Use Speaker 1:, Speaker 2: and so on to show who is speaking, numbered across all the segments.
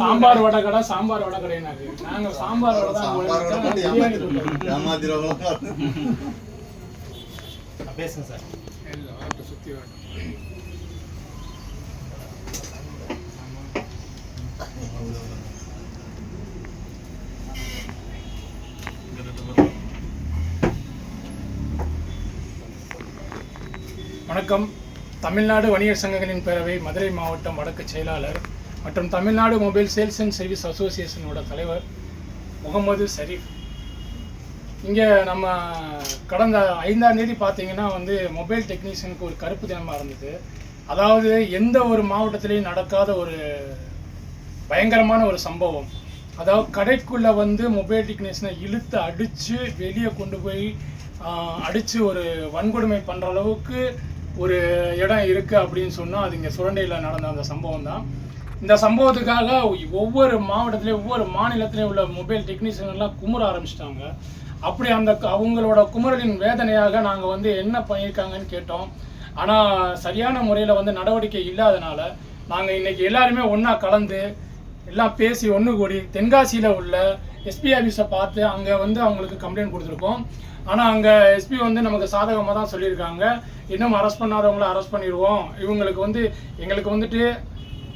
Speaker 1: சாம்பார் வடை கடை சாம்பார் வடை கடைனாரு. நாங்க சாம்பார் வடை தான்?
Speaker 2: பேசுங்க சார்.
Speaker 1: சுத்தி. வணக்கம். தமிழ்நாடு வணிகர் சங்கங்களின் பேரவை மதுரை மாவட்டம் வடக்கு செயலாளர் மற்றும் Tamil Nadu mobile sales and service அசோசியேஷனோட தலைவர் முகமது ஷரீஃப் இங்கே நம்ம கடந்த ஐந்தாம் தேதி பார்த்தீங்கன்னா வந்து மொபைல் டெக்னீஷியனுக்கு ஒரு கருப்பு தினமாக இருந்தது. அதாவது எந்த ஒரு மாவட்டத்திலையும் நடக்காத ஒரு பயங்கரமான ஒரு சம்பவம். அதாவது கடைக்குள்ளே வந்து மொபைல் டெக்னீஷியனை இழுத்து அடித்து வெளியே கொண்டு போய் அடித்து ஒரு வன்கொடுமை பண்ணுற அளவுக்கு ஒரு இடம் இருக்குது அப்படின்னு சொன்னால் அது இங்கே சுரண்டையில் நடந்த அந்த சம்பவம் தான். இந்த சம்பவத்துக்காக ஒவ்வொரு மாவட்டத்திலையும் ஒவ்வொரு மாநிலத்திலையும் உள்ள மொபைல் டெக்னீஷியன் எல்லாம் குமுற ஆரம்பிச்சிட்டாங்க. அப்படி அந்த க- அவங்களோட குமுறலின் வேதனையாக நாங்கள் வந்து என்ன பண்ணியிருக்காங்கன்னு கேட்டோம். ஆனால் சரியான முறையில் வந்து நடவடிக்கை இல்லாதனால நாங்கள் இன்னைக்கு எல்லாருமே ஒன்றா கலந்து எல்லாம் பேசி ஒன்று கூடி தென்காசியில் உள்ள எஸ்பி ஆஃபீஸை பார்த்து அங்கே வந்து அவங்களுக்கு கம்ப்ளைண்ட் கொடுத்துருக்கோம். ஆனால் அங்கே எஸ்பி வந்து நமக்கு சாதகமாக தான் சொல்லியிருக்காங்க. இன்னும் அரெஸ்ட் பண்ணாதவங்கள அரெஸ்ட் பண்ணிடுவோம். இவங்களுக்கு வந்து எங்களுக்கு வந்துட்டு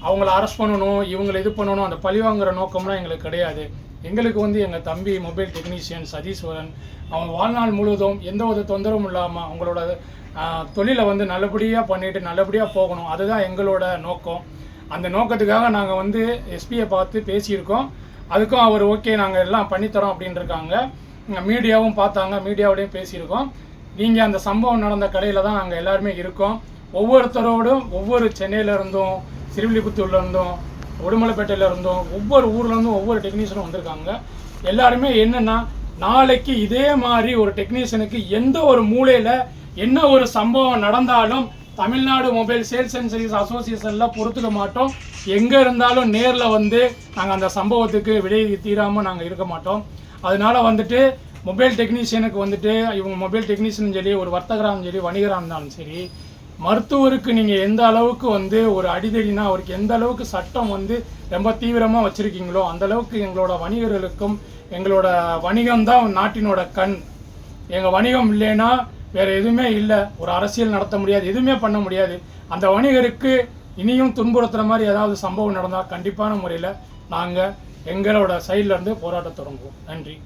Speaker 1: அவங்கள அரெஸ்ட் பண்ணணும் இவங்களை இது பண்ணணும் அந்த பழி வாங்குற நோக்கம்லாம் எங்களுக்கு கிடையாது. எங்களுக்கு வந்து எங்கள் தம்பி மொபைல் டெக்னீஷியன் சதீஸ்வரன் அவங்க வாழ்நாள் முழுவதும் எந்த ஒரு தொந்தரவும் இல்லாமல் அவங்களோட தொழிலை வந்து நல்லபடியாக பண்ணிட்டு நல்லபடியாக போகணும். அதுதான் எங்களோட நோக்கம். அந்த நோக்கத்துக்காக நாங்கள் வந்து எஸ்பியை பார்த்து பேசியிருக்கோம். அதுக்கும் அவர் ஓகே நாங்கள் எல்லாம் பண்ணித்தரோம் அப்படின்ட்டுருக்காங்க மீடியாவும் பார்த்தாங்க மீடியாவோடையும் பேசியிருக்கோம். நீங்கள் அந்த சம்பவம் நடந்த கடையில் தான் நாங்கள் எல்லாருமே இருக்கோம். ஒவ்வொருத்தரோடும் ஒவ்வொரு சென்னையிலேருந்தும் சிறுவில்லிபுத்தூர்லேருந்தும் உடுமலைப்பேட்டையிலேருந்தும் இருந்தும் உடுமலைப்பேட்டையில இருந்தும் ஒவ்வொரு ஊர்லேருந்தும் ஒவ்வொரு டெக்னீஷியனும் வந்திருக்காங்க. எல்லாருமே என்னென்னா நாளைக்கு இதே மாதிரி ஒரு டெக்னீஷியனுக்கு எந்த ஒரு மூலையில் என்ன ஒரு சம்பவம் நடந்தாலும் Tamil Nadu mobile sales and service அசோசியேஷனில் பொறுத்துக்க மாட்டோம். எங்கே இருந்தாலும் நேரில் வந்து நாங்கள் அந்த சம்பவத்துக்கு விடை தீராமல் நாங்கள் இருக்க மாட்டோம். அதனால வந்துட்டு மொபைல் டெக்னீஷியனுக்கு வந்துட்டு இவங்க மொபைல் டெக்னீஷியனும் சரி ஒரு வர்த்தகராக சரி வணிகராக இருந்தாலும் சரி மருத்துவருக்கு நீங்கள் எந்த அளவுக்கு வந்து ஒரு அடிதடினா அவருக்கு எந்த அளவுக்கு சட்டம் வந்து ரொம்ப தீவிரமாக வச்சுருக்கீங்களோ அந்த அளவுக்கு எங்களோட வணிகர்களுக்கும் எங்களோட வணிகம் தான் நாட்டினோட கண். எங்கள் வணிகம் இல்லைன்னா வேறு எதுவுமே இல்லை. ஒரு அரசியல் நடத்த முடியாது எதுவுமே பண்ண முடியாது. அந்த வணிகருக்கு இனியும் துன்புறுத்துகிற மாதிரி ஏதாவது சம்பவம் நடந்தால் கண்டிப்பான முறையில் நாங்கள் எங்களோட சைட்லேருந்து போராட்டம் தொடங்குவோம். நன்றி.